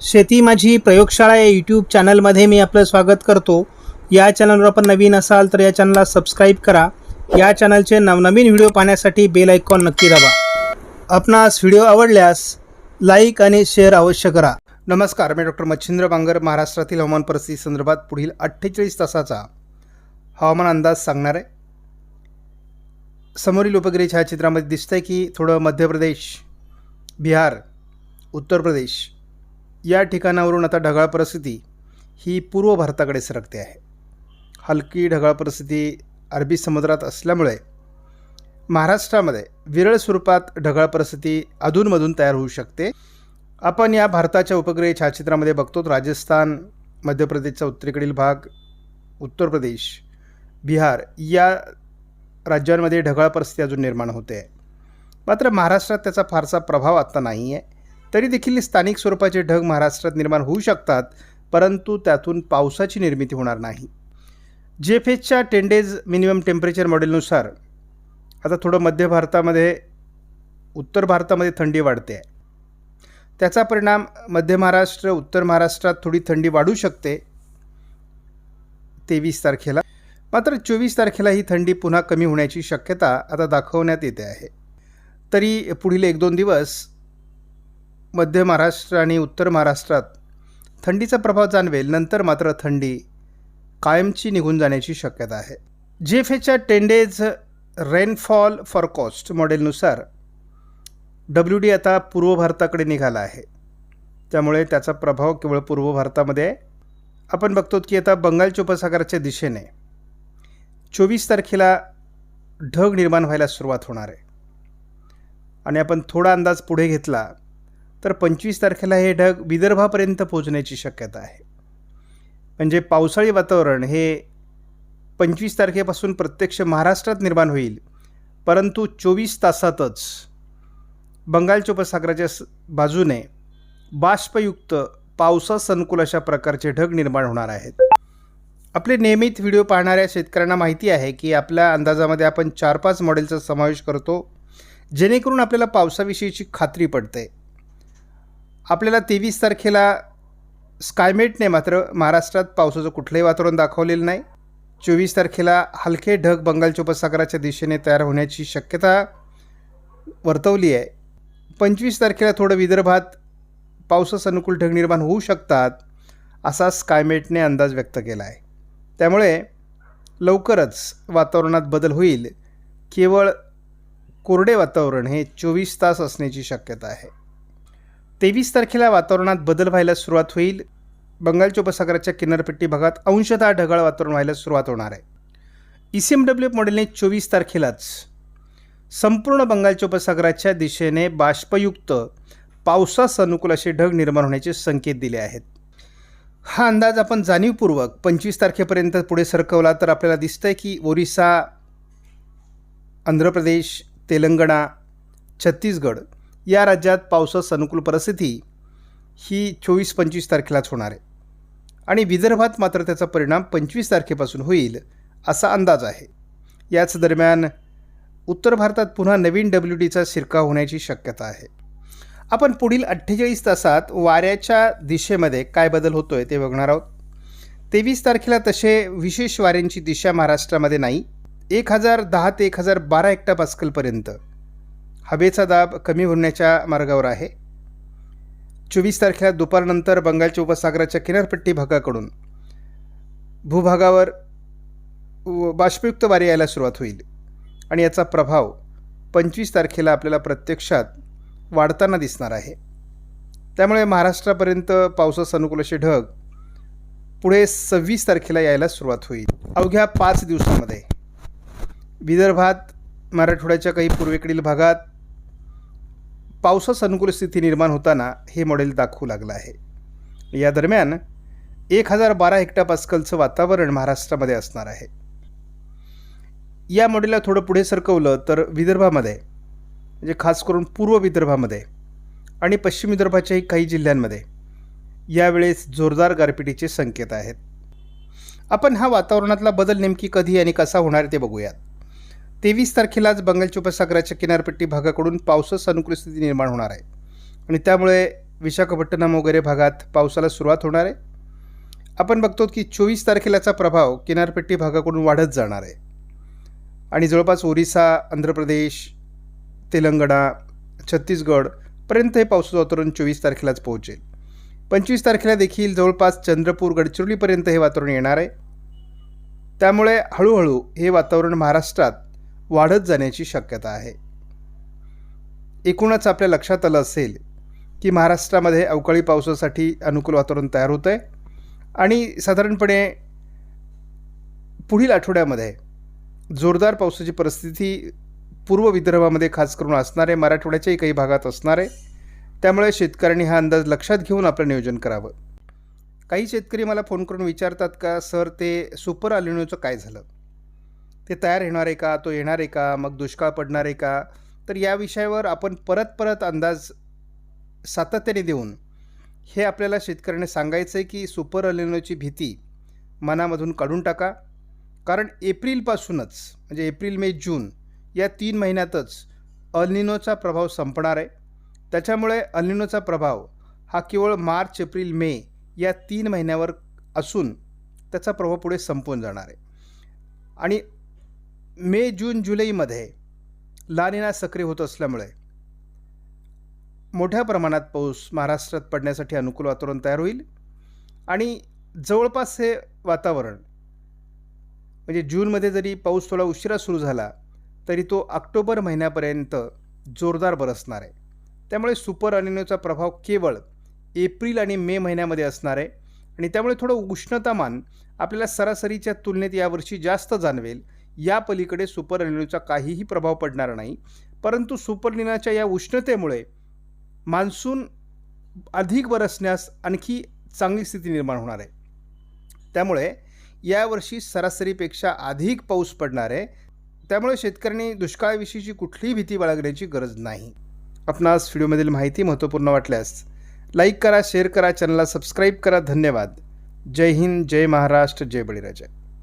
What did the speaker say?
शेती माझी प्रयोगशाळा या यूट्यूब चॅनलमध्ये मी आपलं स्वागत करतो. या चॅनलवर आपण नवीन असाल तर या चॅनलला सबस्क्राईब करा. या चॅनलचे नवनवीन व्हिडिओ पाहण्यासाठी बेल आयकॉन नक्की दाबा. आपणास व्हिडिओ आवडल्यास लाईक आणि शेअर अवश्य करा. नमस्कार मी डॉक्टर मच्छिंद्र बांगर महाराष्ट्रातील हवामान परिस्थिती संदर्भात पुढील अठ्ठेचाळीस तासाचा हवामान अंदाज सांगणार. आहे समोरील उपग्रह छायाचित्रामध्ये दिसतंय की थोडं मध्य प्रदेश बिहार उत्तर प्रदेश या ठिकाणावरून आता ढगाळ परिस्थिती ही पूर्व भारताकडे सरकते आहे. हलकी ढगाळ परिस्थिती अरबी समुद्रात असल्यामुळे महाराष्ट्रामध्ये विरळ स्वरूपात ढगाळ परिस्थिती अधूनमधून तयार होऊ शकते. आपण या भारताच्या उपग्रह छायाचित्रामध्ये बघतो राजस्थान मध्य प्रदेशचा उत्तरेकडील भाग उत्तर प्रदेश बिहार या राज्यांमध्ये ढगाळ परिस्थिती अजून निर्माण होते. आहे मात्र महाराष्ट्रात त्याचा फारसा प्रभाव आत्ता नाही आहे तरी देखील स्थानिक स्वरूपाचे ढग महाराष्ट्रात निर्माण होऊ शकतात परंतु त्यातून पावसाची निर्मिती होणार नाही. G F ten days minimum temperature मॉडेलनुसार आता थोडं मध्य भारतामध्ये उत्तर भारतामध्ये थंडी वाढते. आहे त्याचा परिणाम मध्य महाराष्ट्र उत्तर महाराष्ट्रात थोडी थंडी वाढू शकते तेवीस तारखेला. मात्र चोवीस तारखेला ही थंडी पुन्हा कमी होण्याची शक्यता आता दाखवण्यात येते आहे. तरी पुढील एक दोन दिवस मध्य महाराष्ट्र आणि उत्तर महाराष्ट्रात थंडीचा प्रभाव जाणवेल नंतर मात्र थंडी कायमची निघून जाण्याची शक्यता आहे. जी एफ एच्या टेन डेज रेनफॉल फॉरकॉस्ट मॉडेलनुसार डब्ल्यू डी आता पूर्व भारताकडे निघाला आहे. त्यामुळे त्याचा प्रभाव केवळ पूर्व भारतामध्ये आहे. आपण बघतो की आता बंगालच्या उपसागराच्या दिशेने चोवीस तारखेला ढग निर्माण व्हायला सुरुवात होणार आहे. आणि आपण थोडा अंदाज पुढे घेतला तर पंचवीस तारखेला हे ढग विदर्भापर्यंत पोहोचण्याची शक्यता आहे. म्हणजे पावसाळी वातावरण हे पंचवीस तारखेपासून प्रत्यक्ष महाराष्ट्रात निर्माण होईल परंतु चोवीस तासातच बंगालच्या उपसागराच्या स- बाजूने बाष्पयुक्त पावसास अनुकूल अशा प्रकारचे ढग निर्माण होणार आहेत. आपले नियमित व्हिडिओ पाहणाऱ्या शेतकऱ्यांना माहिती आहे की आपल्या अंदाजामध्ये आपण चार पाच मॉडेलचा समावेश करतो जेणेकरून आपल्याला पावसाविषयीची खात्री पडते. आपल्याला तेवीस तारखेला स्कायमेटने मात्र महाराष्ट्रात पावसाचं कुठलंही वातावरण दाखवलेलं नाही. चोवीस तारखेला हलके ढग बंगालच्या उपसागराच्या दिशेने तयार होण्याची शक्यता वर्तवली आहे. पंचवीस तारखेला थोडं विदर्भात पावसास अनुकूल ढग निर्माण होऊ शकतात असा स्कायमेटने अंदाज व्यक्त केला आहे. त्यामुळे लवकरच वातावरणात बदल होईल. केवळ कोरडे वातावरण हे चोवीस तास असण्याची शक्यता आहे. तेवीस तारखेला वातावरणात बदल व्हायला सुरुवात होईल. बंगालच्या उपसागराच्या किनारपट्टी भागात अंशतः ढगाळ वातावरण व्हायला सुरुवात होणार आहे. ई सी एम डब्ल्यू मॉडेलने चोवीस तारखेलाच संपूर्ण बंगालच्या उपसागराच्या दिशेने बाष्पयुक्त पावसास अनुकूल असे ढग निर्माण होण्याचे संकेत दिले आहेत. हा अंदाज आपण जाणीवपूर्वक पंचवीस तारखेपर्यंत पुढे सरकवला तर आपल्याला दिसतंय की ओरिसा आंध्र प्रदेश तेलंगणा छत्तीसगड या राज्यात पावसास अनुकूल परिस्थिती ही चोवीस पंचवीस तारखेलाच होणार आहे. आणि विदर्भात मात्र त्याचा परिणाम पंचवीस तारखेपासून होईल असा अंदाज आहे. याच दरम्यान उत्तर भारतात पुन्हा नवीन डब्ल्यू डीचा शिरकाव होण्याची शक्यता आहे. आपण पुढील अठ्ठेचाळीस तासात वाऱ्याच्या दिशेमध्ये काय बदल होतो आहे ते बघणार आहोत. तेवीस तारखेला तसे विशेष वाऱ्यांची दिशा महाराष्ट्रामध्ये नाही. एक हजार दहा ते एक हजार बारा हेक्टा पास्कलपर्यंत हवेचा दाब कमी होण्याच्या मार्गावर आहे. चोवीस तारखेला दुपारनंतर बंगालच्या उपसागराच्या किनारपट्टी भागाकडून भूभागावर व- बाष्पयुक्त वारे यायला सुरुवात होईल आणि याचा प्रभाव पंचवीस तारखेला आपल्याला प्रत्यक्षात वाढताना दिसणार आहे. त्यामुळे महाराष्ट्रापर्यंत पावसास अनुकूल असे ढग पुढे सव्वीस तारखेला यायला सुरुवात होईल. अवघ्या पाच दिवसामध्ये विदर्भात मराठवाड्याच्या काही पूर्वेकडील भागात पावसास अनुकूल स्थिती निर्माण होताना हे मॉडेल दाखवू लागलं आहे. या दरम्यान एक हजार बारा हेक्टा पास्कलचं वातावरण महाराष्ट्रामध्ये असणार आहे. या मॉडेलला थोडं पुढे सरकवलं तर विदर्भामध्ये म्हणजे खास करून पूर्व विदर्भामध्ये आणि पश्चिम विदर्भाच्याही काही जिल्ह्यांमध्ये यावेळेस जोरदार गारपिटीचे संकेत आहेत. आपण हा वातावरणातला बदल नेमकी कधी आणि कसा होणार ते बघूयात. तेवीस तारखेलाच बंगालच्या उपसागराच्या किनारपट्टी भागाकडून पावसास अनुकूल स्थिती निर्माण होणार आहे. आणि त्यामुळे विशाखापट्टणम वगैरे भागात पावसाला सुरुवात होणार आहे. आपण बघतो की चोवीस तारखेलाचा प्रभाव किनारपट्टी भागाकडून वाढत जाणार आहे. आणि जवळपास ओरिसा आंध्र प्रदेश तेलंगणा छत्तीसगडपर्यंत हे पावसाचं वातावरण चोवीस तारखेलाच पोहोचेल. पंचवीस तारखेला देखील जवळपास चंद्रपूर गडचिरोलीपर्यंत हे वातावरण येणार आहे. त्यामुळे हळूहळू हे वातावरण महाराष्ट्रात वाढत जाण्याची शक्यता आहे. एकूणच आपल्या लक्षात आलं असेल की महाराष्ट्रामध्ये अवकाळी पावसासाठी अनुकूल वातावरण तयार होतं आहे आणि साधारणपणे पुढील आठवड्यामध्ये जोरदार पावसाची परिस्थिती पूर्व विदर्भामध्ये खास करून असणार आहे मराठवाड्याच्याही काही भागात असणार आहे. त्यामुळे शेतकऱ्यांनी हा अंदाज लक्षात घेऊन आपलं नियोजन करावं. काही शेतकरी मला फोन करून विचारतात का सर ते सुपर अलिनोचं काय झालं? ते तयार होणार आहे का? तो येणार आहे का? मग दुष्काळ पडणार आहे का? तर या विषयावर आपण परत परत अंदाज सातत्याने देऊन हे आपल्याला शेतकऱ्याने सांगायचं आहे की सुपर अलिनोची भीती मनामधून काढून टाका. कारण एप्रिलपासूनच म्हणजे एप्रिल मे जून या तीन महिन्यातच अल्निनोचा प्रभाव संपणार आहे. त्याच्यामुळे अल्निनोचा प्रभाव हा केवळ मार्च एप्रिल मे या तीन महिन्यावर असून त्याचा प्रभाव पुढे संपून जाणार आहे. आणि मे जून जुलैमध्ये लानिना सक्रिय होत असल्यामुळे मोठ्या प्रमाणात पाऊस महाराष्ट्रात पडण्यासाठी अनुकूल वातावरण तयार होईल. आणि जवळपास हे वातावरण म्हणजे जूनमध्ये जरी पाऊस थोडा उशिरा सुरू झाला तरी तो ऑक्टोबर महिन्यापर्यंत जोरदार बरसणार आहे. त्यामुळे सुपर अनिनोचा प्रभाव केवळ एप्रिल आणि मे महिन्यामध्ये असणार आहे. आणि त्यामुळे थोडं उष्णतामान आपल्याला सरासरीच्या तुलनेत यावर्षी जास्त जाणवेल. या पलीकडे सुपर अनिनोचा काहीही प्रभाव पडणार नाही. परंतु सुपर निनाच्या या उष्णतेमुळे मान्सून अधिक बरसण्यास आणखी चांगली स्थिती निर्माण होणार आहे. त्यामुळे यावर्षी सरासरीपेक्षा अधिक पाऊस पडणार आहे. त्यामुळे शेतकऱ्यांनी दुष्काळाविषयीची कुठलीही भीती बाळगण्याची गरज नाही. आपणास व्हिडिओमधील माहिती महत्त्वपूर्ण वाटल्यास लाईक करा शेअर करा चॅनलला सबस्क्राईब करा. धन्यवाद. जय हिंद जय महाराष्ट्र जय बळीराजा.